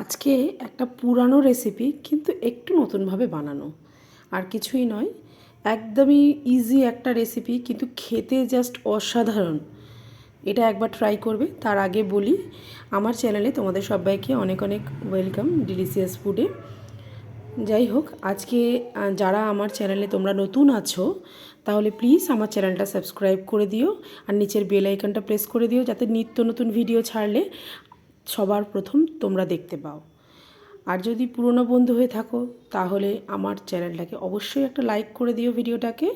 আজকে একটা পুরানো রেসিপি কিন্তু একটু নতুনভাবে বানানো। আর কিছুই নয়, একদমই ইজি একটা রেসিপি কিন্তু খেতে জাস্ট অসাধারণ। এটা একবার ট্রাই করবে, তার আগে বলি, আমার চ্যানেলে তোমাদের সবাইকে অনেক অনেক ওয়েলকাম ডিলিশিয়াস ফুডে যাই হোক, আজকে যারা আমার চ্যানেলে তোমরা নতুন আছো, তাহলে প্লিজ আমার চ্যানেলটা সাবস্ক্রাইব করে দিও, আর নিচের বেল আইকনটা প্রেস করে দিও, যাতে নিত্য নতুন ভিডিও ছাড়লে সবার প্রথম তোমরা দেখতে পাও। আর যদি পুরনো বন্ধু হয়ে থাকো, তাহলে আমার চ্যানেলটাকে অবশ্যই একটা লাইক করে দিও ভিডিওটাকে।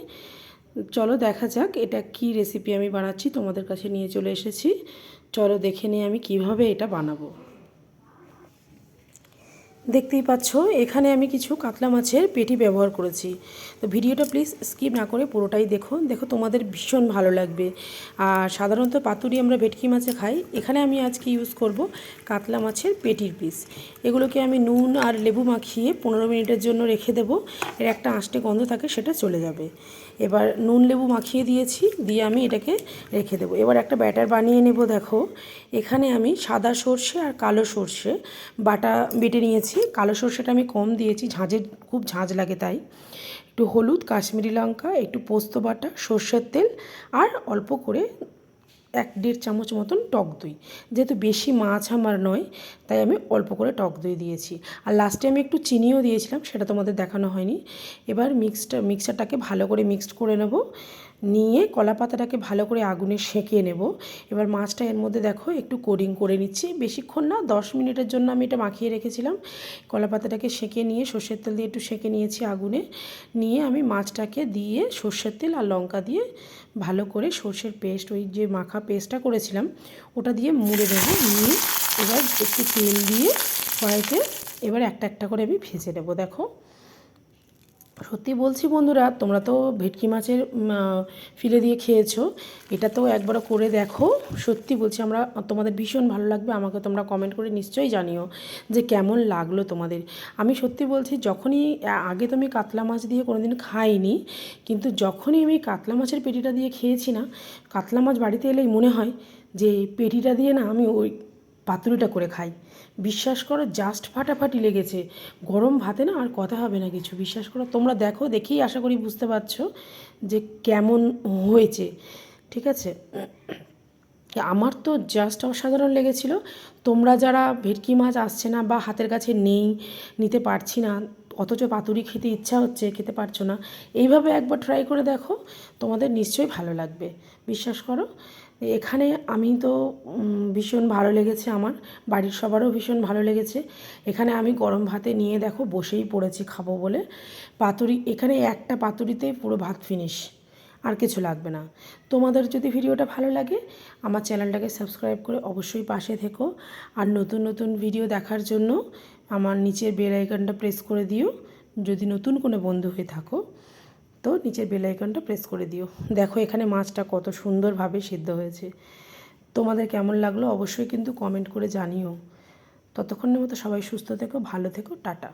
চলো দেখা যাক এটা কি রেসিপি আমি বানাচ্ছি, তোমাদের কাছে নিয়ে চলে এসেছি। চলো দেখে নিয়ে আমি কীভাবে এটা বানাবো। দেখতেই পাচ্ছ, এখানে আমি কিছু কাতলা মাছের পেটি ব্যবহার করেছি। তো ভিডিওটা প্লিজ স্কিপ না করে পুরোটাই দেখো। দেখো তোমাদের ভীষণ ভালো লাগবে। আর সাধারণত পাতুরি আমরা ভেটকি মাছে খাই। এখানে আমি আজকে ইউজ করব কাতলা মাছের পেটির পিস এগুলোকে আমি নুন আর লেবু মাখিয়ে পনেরো মিনিটের জন্য রেখে দেবো। এর একটা আঁশটে গন্ধ থাকে সেটা চলে যাবে। এবার নুন লেবু মাখিয়ে দিয়েছি, দিয়ে আমি এটাকে রেখে দেবো। এবার একটা ব্যাটার বানিয়ে নেব, দেখো। এখানে আমি সাদা সর্ষে আর কালো সর্ষে বাটা বেটে নিয়েছি। কালো সর্ষেটা আমি কম দিয়েছি ঝাঁঝের খুব ঝাঁঝ লাগে তাই। একটু হলুদ, কাশ্মীরি লঙ্কা, একটু পোস্ত বাটা, সর্ষের তেল আর অল্প করে এক দেড় চামচ মতন টক দই। যেহেতু বেশি মাছ আমার নয়, তাই আমি অল্প করে টক দই দিয়েছি। আর লাস্টে আমি একটু চিনিও দিয়েছিলাম, সেটা তোমাদের দেখানো হয়নি। এবার মিক্সটা মিক্সারটাকে ভালো করে মিক্সড করে নেব। নিয়ে কলা পাতাটাকে ভালো করে আগুনে সেঁকে নেব। এবার মাছটা এর মধ্যে দেখো একটু কোডিং করে নিচ্ছি। বেশিক্ষণ না, দশ মিনিটের জন্য আমি এটা মাখিয়ে রেখেছিলাম। কলা পাতাটাকে সেঁকে নিয়ে সর্ষের তেল দিয়ে একটু সেঁকে নিয়েছি আগুনে। নিয়ে আমি মাছটাকে দিয়ে সর্ষের তেল আর লঙ্কা দিয়ে ভালো করে সর্ষের পেস্ট, ওই যে মাখা পেস্টটা করেছিলাম, ওটা দিয়ে মুড়ে দেবো নিয়ে এবার একটু তেল দিয়ে কড়াইতে এবার একটা একটা করে আমি ভেজে নেব। দেখো সত্যি বলছি বন্ধুরা, তোমরা তো ভেটকি মাছের ফিলে দিয়ে খেয়েছো। এটা তো একবার করে দেখো। সত্যি বলছি, আমরা, তোমাদের ভীষণ ভালো লাগবে। আমাকে তোমরা কমেন্ট করে নিশ্চয়ই জানিও যে কেমন লাগল তোমাদের। আমি সত্যি বলছি, যখনই আগে তো আমি কাতলা মাছ দিয়ে কোনোদিন খাইনি, কিন্তু যখনই আমি কাতলা মাছের পেটিটা দিয়ে খেয়েছি না, কাতলা মাছ বাড়িতে এলেই মনে হয় যে পেটিটা দিয়ে না আমি ওই পাতুরিটা করে খাই। বিশ্বাস করো জাস্ট ফাটাফাটি লেগেছে। গরম ভাতে না আর কথা হবে না কিছু। বিশ্বাস করো, তোমরা দেখো, দেখেই আশা করি বুঝতে পারছ যে কেমন হয়েছে। ঠিক আছে? আমার তো জাস্ট অসাধারণ লেগেছিল। তোমরা যারা ভেটকি মাছ আসছে না বা হাতের কাছে নেই, নিতে পারছি না অথচ পাতুরি খেতে ইচ্ছা হচ্ছে, খেতে পারছ না। এইভাবে একবার ট্রাই করে দেখো, তোমাদের নিশ্চয়ই ভালো লাগবে। বিশ্বাস করো, এখানে আমি তো ভীষণ ভালো লেগেছে আমার, বাড়ির সবারও ভীষণ ভালো লেগেছে। এখানে আমি গরম ভাতে নিয়ে দেখো, বসেই পড়েছি খাব বলে। পাতুরি, এখানে একটা পাতুরিতে পুরো ভাত ফিনিশ আর কিছু লাগবে না। তোমাদের যদি ভিডিওটা ভালো লাগে, আমার চ্যানেলটাকে সাবস্ক্রাইব করে অবশ্যই পাশে থেকো। আর নতুন নতুন ভিডিও দেখার জন্য আমার নিচের বেল আইকনটা প্রেস করে দিও, যদি নতুন কোনো বন্ধু হয়ে থাকো, তো নিচের বেল আইকনটা প্রেস করে দিও। দেখো এখানে মাছটা কত সুন্দরভাবে সিদ্ধ হয়েছে। তোমাদের কেমন লাগল অবশ্যই কিন্তু কমেন্ট করে জানিও। ততক্ষণের মতো সবাই সুস্থ থেকো, ভালো থেকো, টাটা।